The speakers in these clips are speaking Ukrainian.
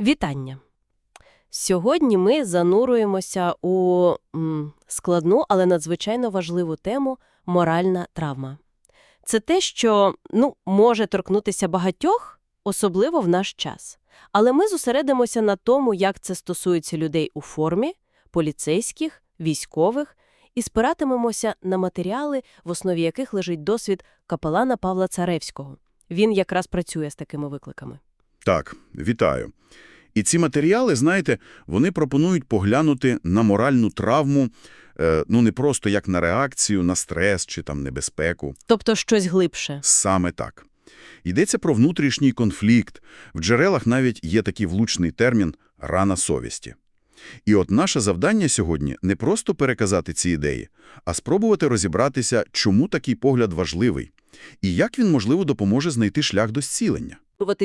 Вітання! Сьогодні ми зануруємося у м, складну, але надзвичайно важливу тему – моральна травма. Це те, що ну, може торкнутися багатьох, особливо в наш час. Але ми зосередимося на тому, як це стосується людей у формі, поліцейських, військових, і спиратимемося на матеріали, в основі яких лежить досвід капелана Павла Царевського. Він якраз працює з такими викликами. Так, вітаю. І ці матеріали, знаєте, вони пропонують поглянути на моральну травму, е, ну не просто як на реакцію, на стрес чи там небезпеку. Тобто щось глибше. Саме так. Йдеться про внутрішній конфлікт. В джерелах навіть є такий влучний термін «рана совісті». І от наше завдання сьогодні не просто переказати ці ідеї, а спробувати розібратися, чому такий погляд важливий, і як він, можливо, допоможе знайти шлях до зцілення.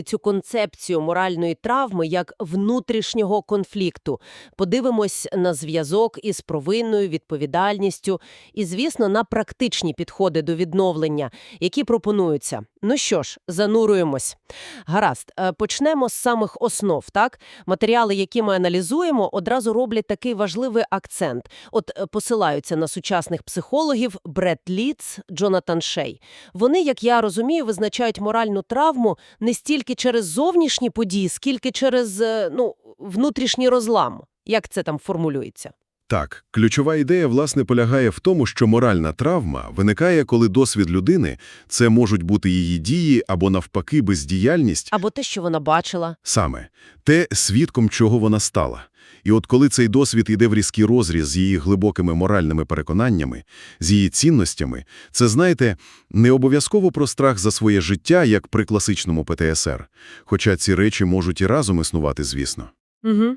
Цю концепцію моральної травми як внутрішнього конфлікту. Подивимось на зв'язок із провинною, відповідальністю і, звісно, на практичні підходи до відновлення, які пропонуються. Ну що ж, зануруємось. Гаразд, е, почнемо з самих основ, так? Матеріали, які ми аналізуємо, одразу роблять такий важливий акцент. От е, посилаються на сучасних психологів Бред Ліц, Джонатан Шей. Вони, як я розумію, визначають моральну травму не стільки через зовнішні події, скільки через е, ну, внутрішній розлам. Як це там формулюється? Так, ключова ідея, власне, полягає в тому, що моральна травма виникає, коли досвід людини – це можуть бути її дії або, навпаки, бездіяльність, Або те, що вона бачила. саме те, свідком чого вона стала. І от коли цей досвід йде в різкий розріз з її глибокими моральними переконаннями, з її цінностями, це, знаєте, не обов'язково про страх за своє життя, як при класичному ПТСР. Хоча ці речі можуть і разом існувати, звісно. Угу.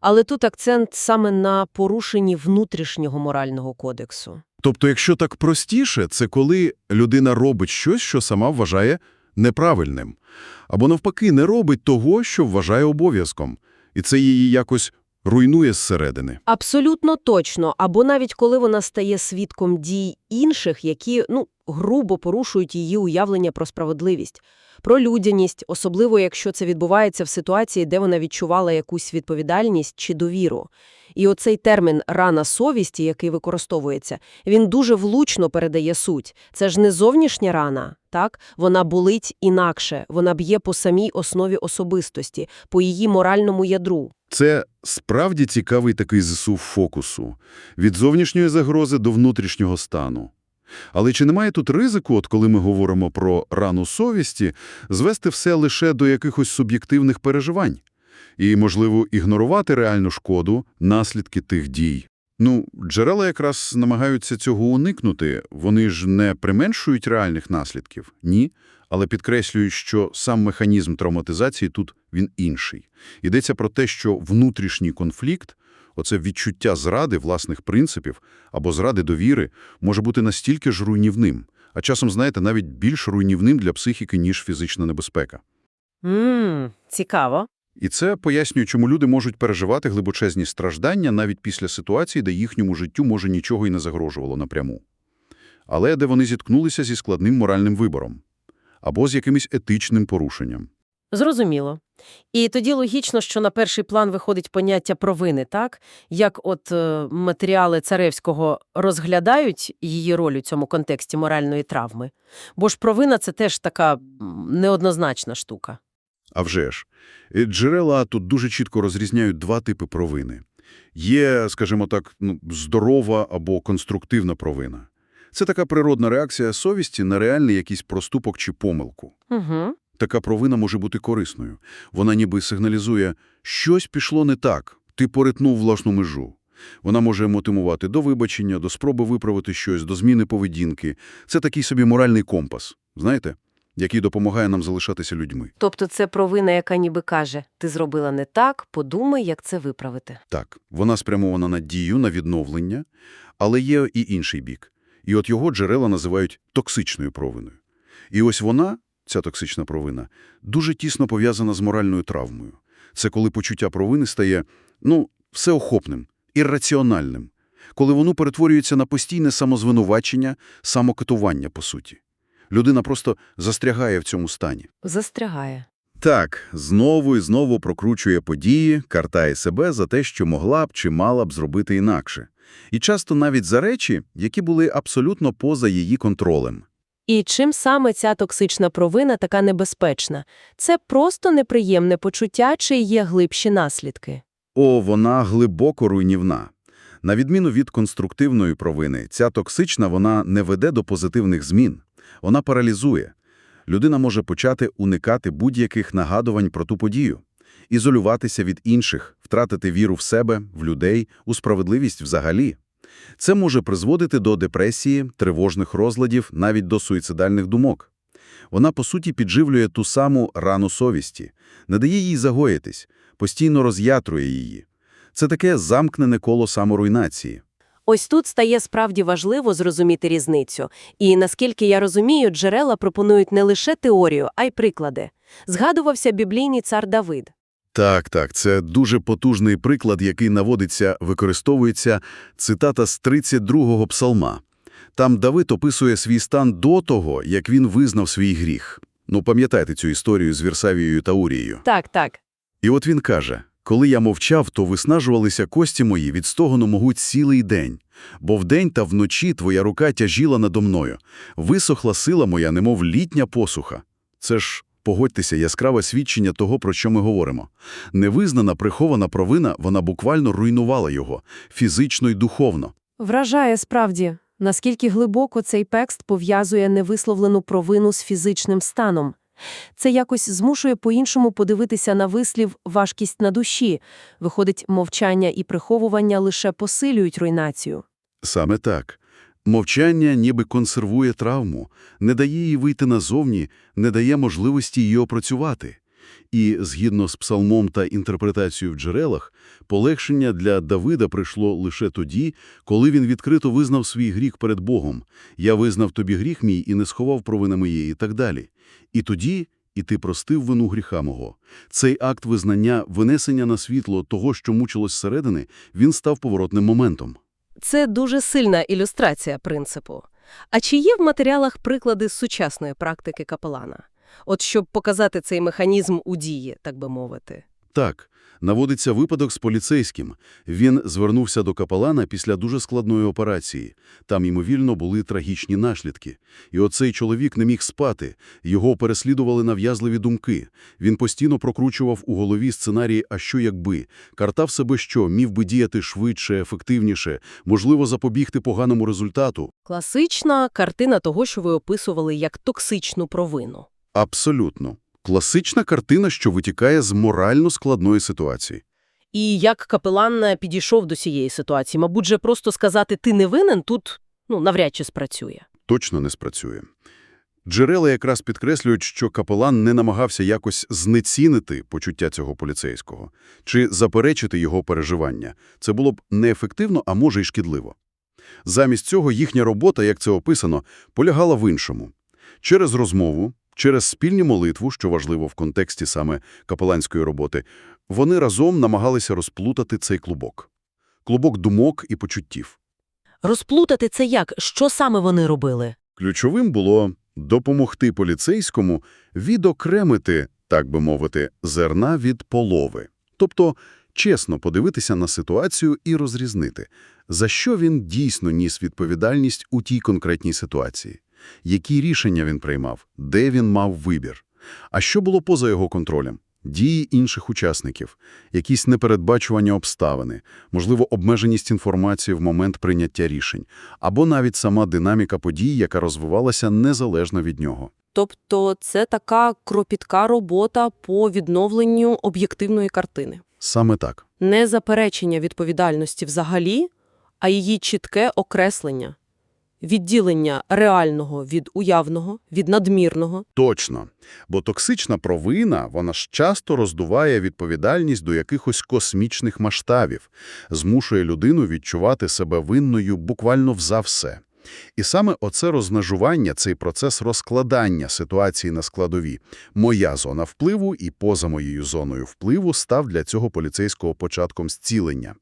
Але тут акцент саме на порушенні внутрішнього морального кодексу. Тобто, якщо так простіше, це коли людина робить щось, що сама вважає неправильним. Або навпаки, не робить того, що вважає обов'язком. І це її якось руйнує зсередини. Абсолютно точно. Або навіть коли вона стає свідком дій інших, які, ну, грубо порушують її уявлення про справедливість, про людяність, особливо якщо це відбувається в ситуації, де вона відчувала якусь відповідальність чи довіру. І оцей термін «рана совісті», який використовується, він дуже влучно передає суть. Це ж не зовнішня рана, так? Вона болить інакше, вона б'є по самій основі особистості, по її моральному ядру. Це справді цікавий такий зсув фокусу. Від зовнішньої загрози до внутрішнього стану. Але чи немає тут ризику, от коли ми говоримо про рану совісті, звести все лише до якихось суб'єктивних переживань? І, можливо, ігнорувати реальну шкоду, наслідки тих дій? Ну, джерела якраз намагаються цього уникнути. Вони ж не применшують реальних наслідків, ні, але підкреслюють, що сам механізм травматизації тут він інший. Йдеться про те, що внутрішній конфлікт, оце відчуття зради власних принципів або зради довіри, може бути настільки ж руйнівним, а часом, знаєте, навіть більш руйнівним для психіки, ніж фізична небезпека. Ммм, цікаво. І це пояснює, чому люди можуть переживати глибочезні страждання навіть після ситуації, де їхньому життю, може, нічого і не загрожувало напряму. Але де вони зіткнулися зі складним моральним вибором або з якимось етичним порушенням. Зрозуміло. І тоді логічно, що на перший план виходить поняття провини, так? Як от е, матеріали Царевського розглядають її роль у цьому контексті моральної травми. Бо ж провина – це теж така неоднозначна штука. А вже ж, е, джерела тут дуже чітко розрізняють два типи провини. Є, скажімо так, ну, здорова або конструктивна провина. Це така природна реакція совісті на реальний якийсь проступок чи помилку. Угу. Така провина може бути корисною. Вона ніби сигналізує, щось пішло не так, ти поритнув власну межу. Вона може мотивувати до вибачення, до спроби виправити щось, до зміни поведінки. Це такий собі моральний компас, знаєте, який допомагає нам залишатися людьми. Тобто це провина, яка ніби каже «ти зробила не так, подумай, як це виправити». Так, вона спрямована на дію, на відновлення, але є і інший бік. І от його джерела називають токсичною провиною. І ось вона, ця токсична провина, дуже тісно пов'язана з моральною травмою. Це коли почуття провини стає, ну, всеохопним, ірраціональним, коли воно перетворюється на постійне самозвинувачення, самокатування, по суті. Людина просто застрягає в цьому стані. Застрягає. Так, знову і знову прокручує події, картає себе за те, що могла б чи мала б зробити інакше. І часто навіть за речі, які були абсолютно поза її контролем. І чим саме ця токсична провина така небезпечна? Це просто неприємне почуття чи є глибші наслідки? О, вона глибоко руйнівна. На відміну від конструктивної провини, ця токсична вона не веде до позитивних змін. Вона паралізує. Людина може почати уникати будь-яких нагадувань про ту подію, ізолюватися від інших, втратити віру в себе, в людей, у справедливість взагалі. Це може призводити до депресії, тривожних розладів, навіть до суїцидальних думок. Вона, по суті, підживлює ту саму рану совісті, не дає їй загоїтись, постійно роз'ятрує її. Це таке замкнене коло саморуйнації. Ось тут стає справді важливо зрозуміти різницю. І, наскільки я розумію, джерела пропонують не лише теорію, а й приклади. Згадувався біблійний цар Давид. Так, так, це дуже потужний приклад, який наводиться, використовується цитата з 32-го псалма. Там Давид описує свій стан до того, як він визнав свій гріх. Ну, пам'ятаєте цю історію з Вірсавією та Урією. Так, так. І от він каже, коли я мовчав, то виснажувалися кості мої від стогону мого цілий день. Бо вдень та вночі твоя рука тяжіла надо мною. Висохла сила моя, немов літня посуха. Це ж, погодьтеся, яскраве свідчення того, про що ми говоримо. Невизнана, прихована провина, вона буквально руйнувала його, фізично й духовно. Вражає справді, наскільки глибоко цей текст пов'язує невисловлену провину з фізичним станом. Це якось змушує по-іншому подивитися на вислів «важкість на душі». Виходить, мовчання і приховування лише посилюють руйнацію. Саме так. Мовчання ніби консервує травму, не дає їй вийти назовні, не дає можливості її опрацювати. І, згідно з псалмом та інтерпретацією в джерелах, полегшення для Давида прийшло лише тоді, коли він відкрито визнав свій гріх перед Богом. «Я визнав тобі гріх мій і не сховав провини моєї» і так далі. І тоді «І ти простив вину гріха мого». Цей акт визнання, винесення на світло того, що мучилось зсередини, він став поворотним моментом. Це дуже сильна ілюстрація принципу. А чи є в матеріалах приклади сучасної практики капелана? От щоб показати цей механізм у дії, так би мовити. Так, наводиться випадок з поліцейським. Він звернувся до капелана після дуже складної операції. Там, ймовірно, були трагічні наслідки. І оцей чоловік не міг спати. Його переслідували нав'язливі думки. Він постійно прокручував у голові сценарії «а що якби?», картав себе що, міг би діяти швидше, ефективніше, можливо, запобігти поганому результату. Класична картина того, що ви описували як токсичну провину. Абсолютно. Класична картина, що витікає з морально складної ситуації. І як капелан е, підійшов до цієї ситуації? Мабуть, же просто сказати «ти не винен» тут ну, навряд чи спрацює. точно не спрацює. Джерела якраз підкреслюють, що капелан не намагався якось знецінити почуття цього поліцейського чи заперечити його переживання. Це було б неефективно, а може й шкідливо. Замість цього їхня робота, як це описано, полягала в іншому. Через розмову, через спільну молитву, що важливо в контексті саме капеланської роботи, вони разом намагалися розплутати цей клубок. Клубок думок і почуттів. Розплутати це як? Що саме вони робили? Ключовим було допомогти поліцейському відокремити, так би мовити, зерна від полови. Тобто чесно подивитися на ситуацію і розрізнити, за що він дійсно ніс відповідальність у тій конкретній ситуації, які рішення він приймав, де він мав вибір, а що було поза його контролем. Дії інших учасників, якісь непередбачування обставини, можливо, обмеженість інформації в момент прийняття рішень, або навіть сама динаміка подій, яка розвивалася незалежно від нього. Тобто це така кропітка робота по відновленню об'єктивної картини. Саме так. Не заперечення відповідальності взагалі, а її чітке окреслення. Відділення реального від уявного, від надмірного. Точно. Бо токсична провина, вона ж часто роздуває відповідальність до якихось космічних масштабів, змушує людину відчувати себе винною буквально вза все. І саме оце розмежування, цей процес розкладання ситуації на складові, моя зона впливу і поза моєю зоною впливу став для цього поліцейського початком зцілення.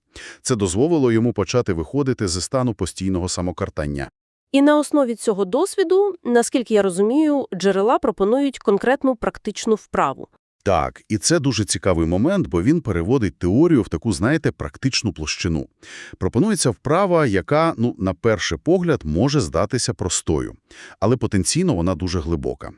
Це дозволило йому почати виходити зі стану постійного самокартання. І на основі цього досвіду, наскільки я розумію, джерела пропонують конкретну практичну вправу. Так, і це дуже цікавий момент, бо він переводить теорію в таку, знаєте, практичну площину. Пропонується вправа, яка, ну, на перший погляд, може здатися простою, але потенційно вона дуже глибока.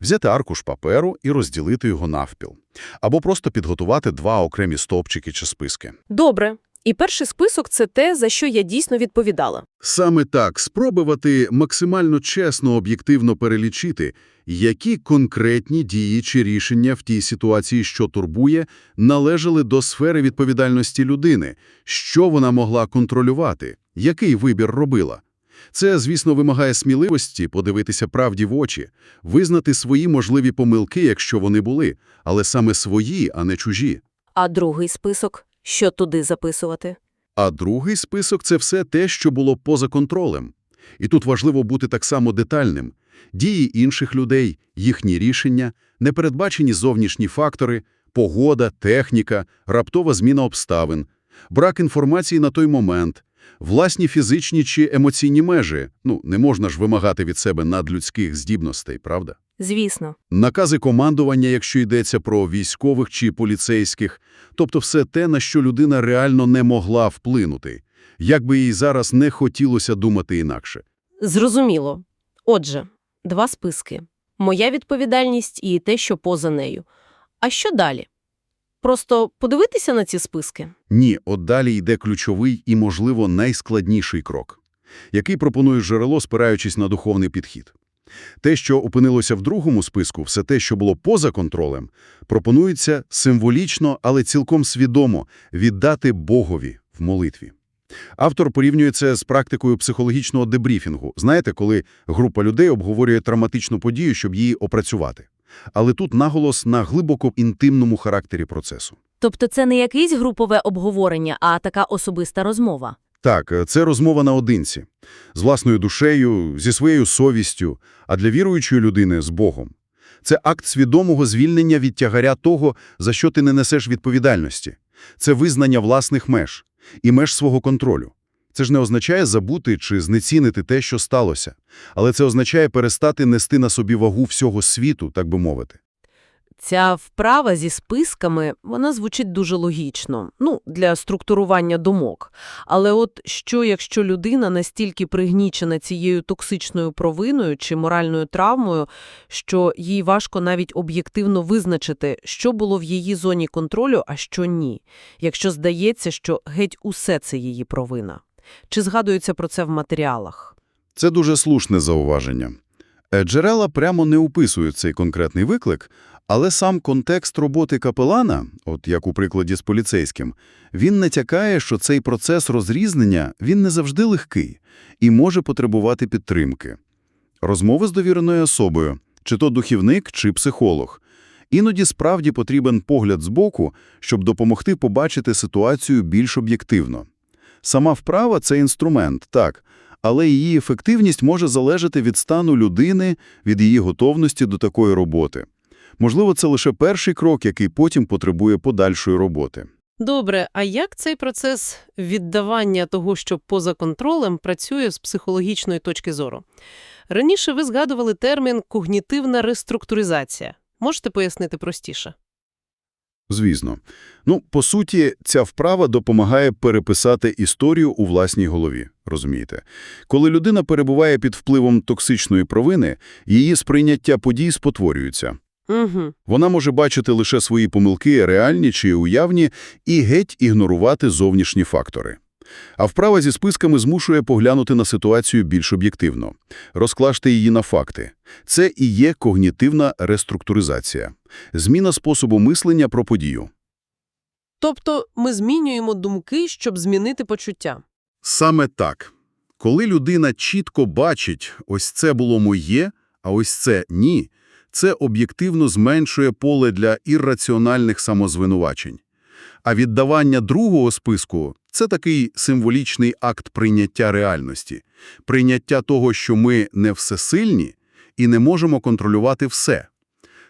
Взяти аркуш паперу і розділити його навпіл. Або просто підготувати два окремі стовпчики чи списки. Добре. І перший список – це те, за що я дійсно відповідала. Саме так, спробувати максимально чесно, об'єктивно перелічити, які конкретні дії чи рішення в тій ситуації, що турбує, належали до сфери відповідальності людини, що вона могла контролювати, який вибір робила. Це, звісно, вимагає сміливості подивитися правді в очі, визнати свої можливі помилки, якщо вони були, але саме свої, а не чужі. А другий список – що туди записувати? А другий список – це все те, що було поза контролем. І тут важливо бути так само детальним. Дії інших людей, їхні рішення, непередбачені зовнішні фактори, погода, техніка, раптова зміна обставин, брак інформації на той момент, власні фізичні чи емоційні межі. Ну, не можна ж вимагати від себе надлюдських здібностей, правда? Звісно. Накази командування, якщо йдеться про військових чи поліцейських, тобто все те, на що людина реально не могла вплинути, як би їй зараз не хотілося думати інакше. Зрозуміло. Отже, два списки. Моя відповідальність і те, що поза нею. А що далі? Просто подивитися на ці списки? Ні, от далі йде ключовий і, можливо, найскладніший крок, який пропонує джерело, спираючись на духовний підхід. Те, що опинилося в другому списку, все те, що було поза контролем, пропонується символічно, але цілком свідомо віддати Богові в молитві. Автор порівнює це з практикою психологічного дебріфінгу. Знаєте, коли група людей обговорює травматичну подію, щоб її опрацювати. Але тут наголос на глибоко інтимному характері процесу. Тобто це не якесь групове обговорення, а така особиста розмова. Так, це розмова наодинці. З власною душею, зі своєю совістю, а для віруючої людини – з Богом. Це акт свідомого звільнення від тягаря того, за що ти не несеш відповідальності. Це визнання власних меж і меж свого контролю. Це ж не означає забути чи знецінити те, що сталося. Але це означає перестати нести на собі вагу всього світу, так би мовити. Ця вправа зі списками, вона звучить дуже логічно, ну, для структурування думок. Але от що, якщо людина настільки пригнічена цією токсичною провиною чи моральною травмою, що їй важко навіть об'єктивно визначити, що було в її зоні контролю, а що ні, якщо здається, що геть усе це її провина? Чи згадується про це в матеріалах? Це дуже слушне зауваження. Е, Джерела прямо не описують цей конкретний виклик, але сам контекст роботи капелана, от як у прикладі з поліцейським, він натякає, що цей процес розрізнення він не завжди легкий і може потребувати підтримки. Розмови з довіреною особою, чи то духівник, чи психолог. Іноді справді потрібен погляд збоку, щоб допомогти побачити ситуацію більш об'єктивно. Сама вправа – це інструмент, так, але її ефективність може залежати від стану людини, від її готовності до такої роботи. Можливо, це лише перший крок, який потім потребує подальшої роботи. Добре, а як цей процес віддавання того, що поза контролем, працює з психологічної точки зору? Раніше ви згадували термін «когнітивна реструктуризація». Можете пояснити простіше? Звісно. Ну, по суті, ця вправа допомагає переписати історію у власній голові, розумієте? Коли людина перебуває під впливом токсичної провини, її сприйняття подій спотворюється. Угу. Вона може бачити лише свої помилки, реальні чи уявні, і геть ігнорувати зовнішні фактори. А вправа зі списками змушує поглянути на ситуацію більш об'єктивно, розкласти її на факти. Це і є когнітивна реструктуризація, зміна способу мислення про подію. Тобто ми змінюємо думки, щоб змінити почуття. Саме так. Коли людина чітко бачить, ось це було моє, а ось це ні, це об'єктивно зменшує поле для ірраціональних самозвинувачень. А віддавання другого списку – це такий символічний акт прийняття реальності, прийняття того, що ми не всесильні і не можемо контролювати все.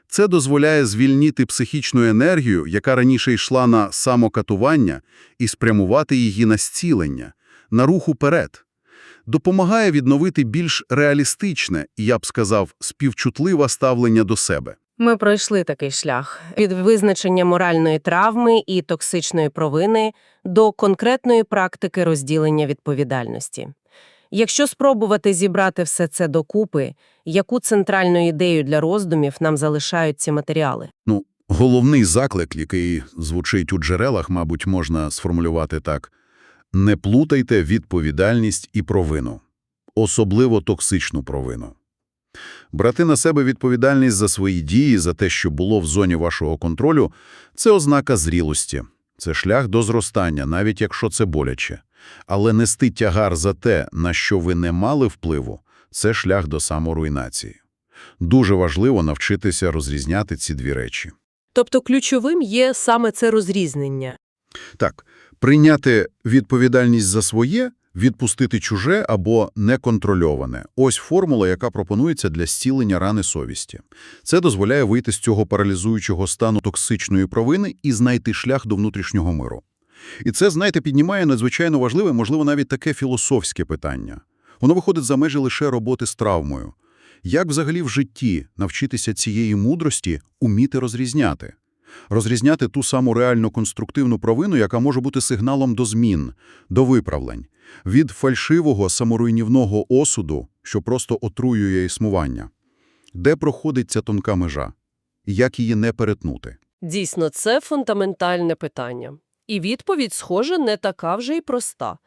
Це дозволяє звільнити психічну енергію, яка раніше йшла на самокатування, і спрямувати її на зцілення, на рух уперед. Допомагає відновити більш реалістичне і, я б сказав, співчутливе ставлення до себе. Ми пройшли такий шлях від визначення моральної травми і токсичної провини до конкретної практики розділення відповідальності. Якщо спробувати зібрати все це докупи, яку центральну ідею для роздумів нам залишають ці матеріали? Ну, головний заклик, який звучить у джерелах, мабуть, можна сформулювати так. Не плутайте відповідальність і провину. Особливо токсичну провину. Брати на себе відповідальність за свої дії, за те, що було в зоні вашого контролю – це ознака зрілості. Це шлях до зростання, навіть якщо це боляче. Але нести тягар за те, на що ви не мали впливу – це шлях до саморуйнації. Дуже важливо навчитися розрізняти ці дві речі. Тобто ключовим є саме це розрізнення. Так, прийняти відповідальність за своє, відпустити чуже або неконтрольоване. Ось формула, яка пропонується для зцілення рани совісті. Це дозволяє вийти з цього паралізуючого стану токсичної провини і знайти шлях до внутрішнього миру. І це, знаєте, піднімає надзвичайно важливе, можливо, навіть таке філософське питання. Воно виходить за межі лише роботи з травмою. Як взагалі в житті навчитися цієї мудрості уміти розрізняти? Розрізняти ту саму реально конструктивну провину, яка може бути сигналом до змін, до виправлень, від фальшивого саморуйнівного осуду, що просто отруює існування. Де проходить ця тонка межа? І як її не перетнути? Дійсно, це фундаментальне питання. І відповідь, схоже, не така вже й проста.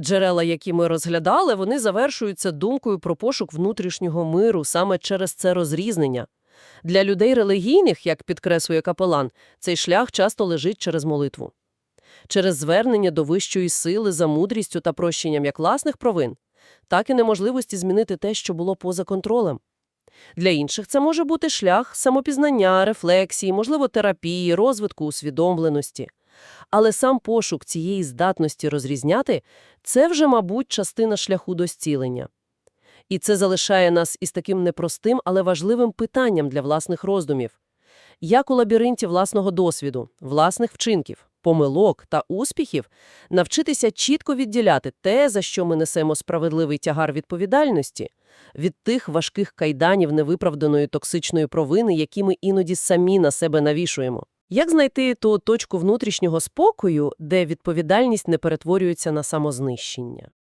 Джерела, які ми розглядали, вони завершуються думкою про пошук внутрішнього миру саме через це розрізнення. Для людей релігійних, як підкреслює капелан, цей шлях часто лежить через молитву. Через звернення до вищої сили за мудрістю та прощенням як власних провин, так і неможливості змінити те, що було поза контролем. Для інших це може бути шлях самопізнання, рефлексії, можливо, терапії, розвитку усвідомленості. Але сам пошук цієї здатності розрізняти – це вже, мабуть, частина шляху до зцілення. І це залишає нас із таким непростим, але важливим питанням для власних роздумів. Як у лабіринті власного досвіду, власних вчинків, помилок та успіхів навчитися чітко відділяти те, за що ми несемо справедливий тягар відповідальності, від тих важких кайданів невиправданої токсичної провини, які ми іноді самі на себе навішуємо. Як знайти ту точку внутрішнього спокою, де відповідальність не перетворюється на самознищення?